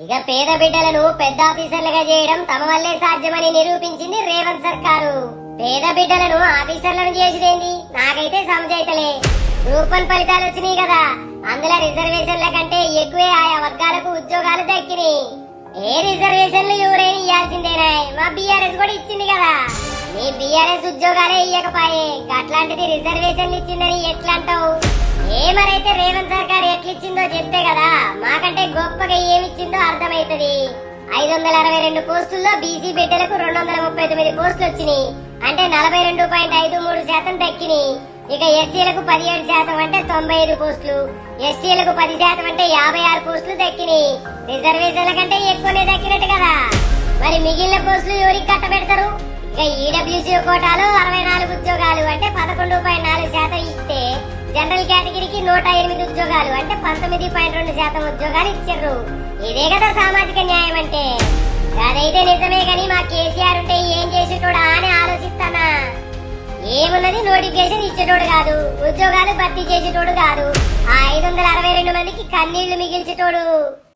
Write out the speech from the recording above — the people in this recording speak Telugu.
ఇక పేద బిడ్డలను పెద్ద ఆఫీసర్లుగా చేయడం తమ వల్లే సాధ్యమని నిరూపించింది రేవంత్ సర్కారు. పేద బిడ్డలను ఆఫీసర్లను చేసిదేంది? నాకైతే సమజైతలే. రూపన్ ఫలితాలు వచ్చినాయి కదా. అందులో రిజర్వేషన్ల కంటే ఎక్కువే ఆయా వర్గాలకు ఉద్యోగాలు దక్కినాయి. ఏ రిజర్వేషన్లు ఎవరైనా ఇవ్వాల్సిందేనా మా బీఆర్ఎస్ కూడా ఇచ్చింది కదా. మీ బీఆర్ఎస్ ఉద్యోగాలే ఇయ్యకపాయే. అట్లాంటిది రిజర్వేషన్లు ఇచ్చిందని ఎట్లా అంటావు ఎట్లిచ్చిందో చెప్తే కదా మాకంటే గొప్పగా ఏమిచ్చిందో అర్థమైతది. ఐదు వందల అరవై రెండు పోస్టుల్లో బీసీ బిడ్డలకు రెండు వందల ముప్పై తొమ్మిది పోస్టులు వచ్చినాయి అంటే నలభై రెండు పాయింట్ ఐదు మూడు శాతం దక్కినాయి ఇక ఎస్సీలకు పదిహేడు శాతం అంటే తొంభై ఐదు పోస్టులు. ఎస్టీలకు పది శాతం అంటే యాభై ఆరు పోస్టులు దక్కినాయి రిజర్వేషన్ల కంటే ఎక్కువనే దక్కినట్టు కదా. మరి మిగిలిన పోస్టులు ఎవరికి కట్టబెడతారు? ఇక ఈడబ్ల్యూసీ కోటాలో అరవై నాలుగు ఉద్యోగాలు అంటే పదకొండు పాయింట్ నాలుగు జనరల్ కేటగిరీకి నూట ఎనిమిది ఉద్యోగాలు అంటే పంతొమ్మిది పాయింట్ రెండు శాతం ఉద్యోగాలు ఇచ్చారు. ఇదే కదా సామాజిక న్యాయం అంటే. అదైతే నిజమే గాని మా కేసీఆర్ ఉంటే ఏం చేసేటోడా అని ఆలోచిస్తానా? ఏమున్నది నోటిఫికేషన్ ఇచ్చేటోడు కాదు ఉద్యోగాలు భర్తీ చేసేటోడు కాదు. ఆ ఐదు వందల అరవై రెండు మందికి కన్నీళ్ళు మిగిల్చేటోడు.